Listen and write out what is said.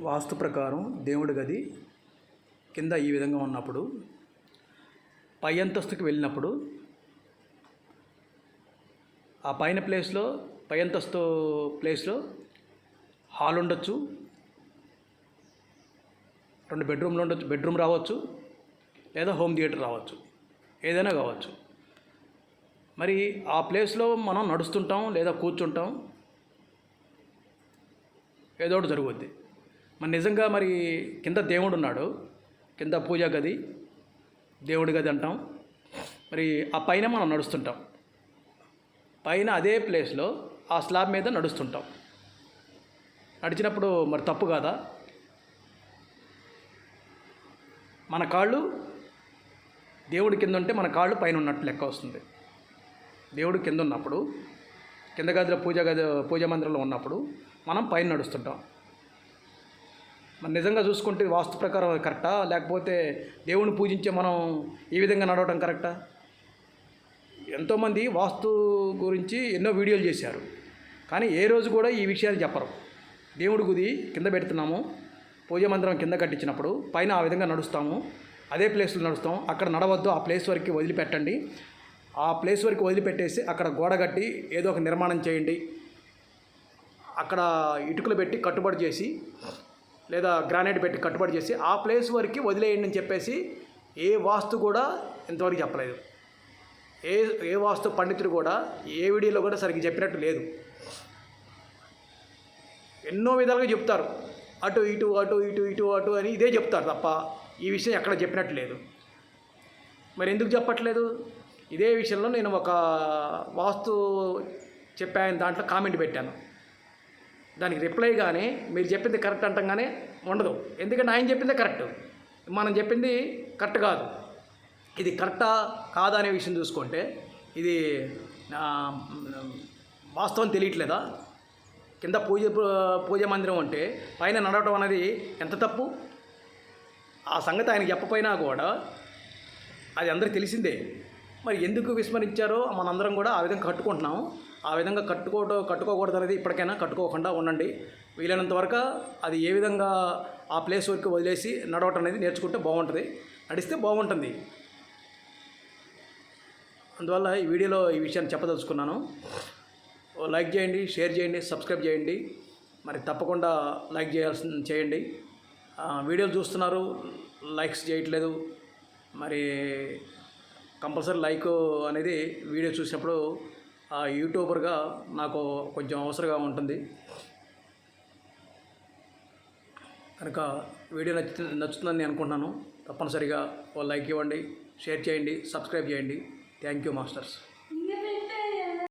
వాస్తు ప్రకారం దేవుడి గది కింద ఈ విధంగా ఉన్నప్పుడు పై అంతస్తుకి వెళ్ళినప్పుడు ఆ పైన ప్లేస్లో పై అంతస్తు ప్లేస్లో హాల్ ఉండొచ్చు రెండు బెడ్రూమ్లు ఉండొచ్చు బెడ్రూమ్ రావచ్చు లేదా హోమ్ థియేటర్ రావచ్చు ఏదైనా కావచ్చు. మరి ఆ ప్లేస్లో మనం నడుస్తుంటాం లేదా కూర్చుంటాం ఏదో ఒకటి జరుగుద్ది. మరి నిజంగా మరి కింద దేవుడు ఉన్నాడు. కింద పూజా గది దేవుడి గది అంటాం. మరి ఆ పైన మనం నడుస్తుంటాం. పైన అదే ప్లేస్లో ఆ స్లాబ్ మీద నడుస్తుంటాం. నడిచినప్పుడు మరి తప్పు కాదా? మన కాళ్ళు దేవుడి కింద ఉంటే మన కాళ్ళు పైన ఉన్నట్టు లెక్క వస్తుంది. దేవుడు కింద ఉన్నప్పుడు కింద గదిలో పూజ గది పూజ మందిరంలో ఉన్నప్పుడు మనం పైన నడుస్తుంటాం. మరి నిజంగా చూసుకుంటే వాస్తు ప్రకారం కరెక్టా? లేకపోతే దేవుడిని పూజించే మనం ఈ విధంగా నడవటం కరెక్టా? ఎంతోమంది వాస్తు గురించి ఎన్నో వీడియోలు చేశారు. కానీ ఏ రోజు కూడా ఈ విషయాలు చెప్పరు. దేవుడి గుది కింద పెడుతున్నాము. పూజ మందిరం కింద కట్టించినప్పుడు పైన ఆ విధంగా నడుస్తాము. అదే ప్లేస్లో నడుస్తాం. అక్కడ నడవద్దు. ఆ ప్లేస్ వరకు వదిలిపెట్టండి. ఆ ప్లేస్ వరకు వదిలిపెట్టేసి అక్కడ గోడ కట్టి ఏదో ఒక నిర్మాణం చేయండి. అక్కడ ఇటుకలు పెట్టి కట్టుబడి చేసి లేదా గ్రానైట్ పెట్టి కట్టుబడి చేసి ఆ ప్లేస్ వరకు వదిలేయండి అని చెప్పేసి ఏ వాస్తు కూడా ఇంతవరకు చెప్పలేదు. ఏ ఏ వాస్తు పండితుడు కూడా ఏ వీడియోలో కూడా సరిగ్గా చెప్పినట్టు లేదు. ఎన్నో విధాలుగా చెప్తారు. అటు ఇటు అటు ఇటు ఇటు అటు అని ఇదే చెప్తారు తప్ప ఈ విషయం ఎక్కడ చెప్పినట్టు లేదు. మరి ఎందుకు చెప్పట్లేదు? ఇదే విషయంలో నేను ఒక వాస్తు చెప్పాను దాంట్లో కామెంట్ పెట్టాను. దానికి రిప్లై కానీ మీరు చెప్పింది కరెక్ట్ అంటంగానే ఉండదు. ఎందుకంటే ఆయన చెప్పిందే కరెక్ట్ మనం చెప్పింది కరెక్ట్ కాదు. ఇది కరెక్టా కాదా అనే విషయం చూసుకుంటే ఇది వాస్తవం తెలియట్లేదా? కింద పూజ పూజ మందిరం ఉంటే పైన నడవటం అనేది ఎంత తప్పు? ఆ సంగతి ఆయన చెప్పపోయినా కూడా అది అందరికీ తెలిసిందే. మరి ఎందుకు విస్మరించారో మనందరం కూడా ఆ విధంగా కట్టుకుంటున్నాం ఆ విధంగా కట్టుకోవటం కట్టుకోకూడదు అనేది ఇప్పటికైనా కట్టుకోకుండా ఉండండి. వీలైనంత వరకు అది ఏ విధంగా ఆ ప్లేస్ వరకు వదిలేసి నడవటం అనేది నేర్చుకుంటే బాగుంటుంది. నడిస్తే బాగుంటుంది. అందువల్ల ఈ వీడియోలో ఈ విషయాన్ని చెప్పదలుచుకున్నాను. లైక్ చేయండి షేర్ చేయండి సబ్స్క్రైబ్ చేయండి. మరి తప్పకుండా లైక్ చేయాల్సి చేయండి. వీడియోలు చూస్తున్నారు లైక్స్ చేయట్లేదు. మరి కంపల్సరీ లైక్ అనేది వీడియో చూసినప్పుడు ఆ యూట్యూబర్గా నాకు కొంచెం అవసరంగా ఉంటుంది. కనుక వీడియో నచ్చు నచ్చుతుందని నేను అనుకుంటున్నాను. తప్పనిసరిగా ఓ లైక్ ఇవ్వండి షేర్ చేయండి సబ్స్క్రైబ్ చేయండి. Thank you masters.